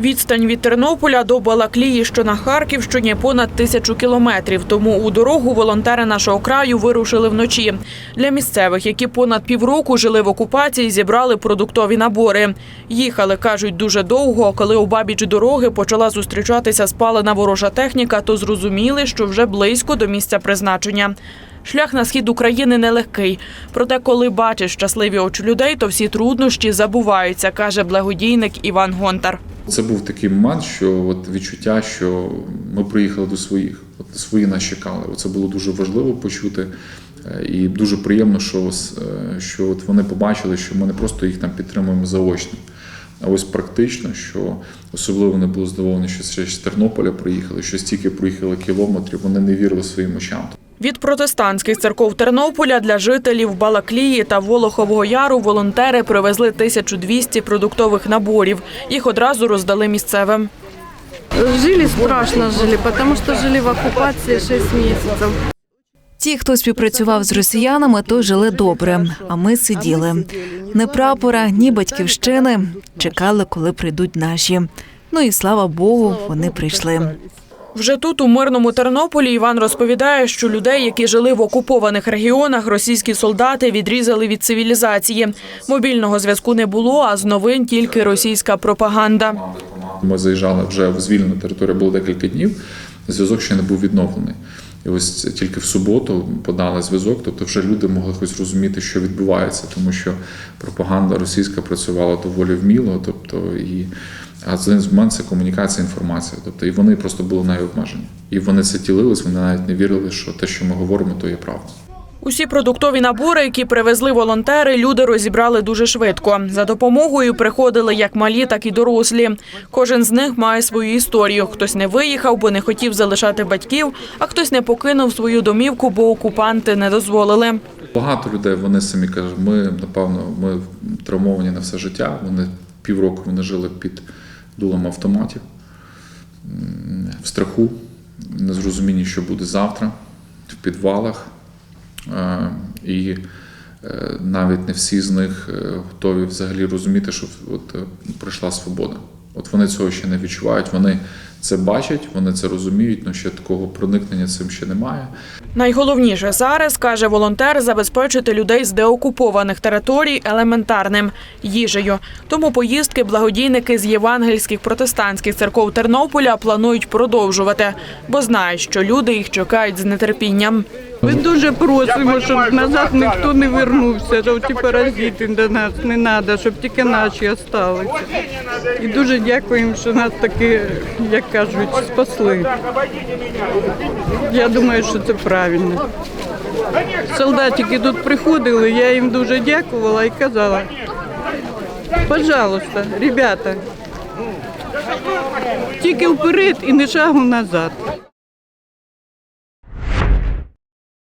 Відстань від Тернополя до Балаклії, що на Харківщині, понад тисячу кілометрів. Тому у дорогу волонтери нашого краю вирушили вночі. Для місцевих, які понад півроку жили в окупації, зібрали продуктові набори. Їхали, кажуть, дуже довго. Коли у бабіч дороги почала зустрічатися спалена ворожа техніка, то зрозуміли, що вже близько до місця призначення. Шлях на схід України нелегкий. Проте, коли бачиш щасливі очі людей, то всі труднощі забуваються, каже благодійник Іван Гонтар. Це був такий момент, що от відчуття, що ми приїхали до своїх, от свої нас чекали. Це було дуже важливо почути. Е, І дуже приємно, що, е, що от вони побачили, що ми не просто їх там підтримуємо заочно, а ось практично, що особливо вони були здивовані, що ще з Тернополя приїхали, що стільки проїхали кілометрів, вони не вірили своїм очам. Від протестантських церков Тернополя для жителів Балаклії та Волохового Яру волонтери привезли 1200 продуктових наборів. Їх одразу роздали місцевим. Жили страшно жили, потому что жили в оккупации 6 месяцев. Ті, хто співпрацював з росіянами, то жили добре. А ми сиділи. Ні прапора, ні батьківщини. Чекали, коли прийдуть наші. Ну і слава Богу, вони прийшли. Вже тут, у мирному Тернополі, Іван розповідає, що людей, які жили в окупованих регіонах, російські солдати відрізали від цивілізації. Мобільного зв'язку не було, а з новин тільки російська пропаганда. Ми заїжджали вже в звільнену територію, було декілька днів. Зв'язок ще не був відновлений. І ось тільки в суботу подали зв'язок, тобто вже люди могли хоч розуміти, що відбувається, тому що пропаганда російська працювала доволі вміло. Тобто, і а з момент це комунікація, інформація. Тобто, і вони просто були нею обмежені. І вони це ділились, вони навіть не вірили, що те, що ми говоримо, то є правда. Усі продуктові набори, які привезли волонтери, люди розібрали дуже швидко. За допомогою приходили як малі, так і дорослі. Кожен з них має свою історію. Хтось не виїхав, бо не хотів залишати батьків, а хтось не покинув свою домівку, бо окупанти не дозволили. Багато людей вони самі кажуть, ми напевно ми травмовані на все життя. Вони півроку вони жили під дулом автоматів в страху, незрозумінні, що буде завтра, в підвалах. Е, І е, навіть не всі з них е, готові взагалі розуміти, що от прийшла свобода. От вони цього ще не відчувають. Вони це бачать, вони це розуміють, але ще такого проникнення цим ще немає. Найголовніше зараз, каже волонтер, забезпечити людей з деокупованих територій елементарним їжею. Тому поїздки благодійники з євангельських протестантських церков Тернополя планують продовжувати, бо знають, що люди їх чекають з нетерпінням. Ми дуже просимо, щоб назад ніхто не вернувся, щоб ті паразити до нас не треба, щоб тільки наші залишилися. І дуже дякуємо, що нас таки, як кажуть, спасли. Я думаю, що це правильно. Солдатики тут приходили, я їм дуже дякувала і казала, пожалуйста, ребята, тільки вперед і не шагу назад.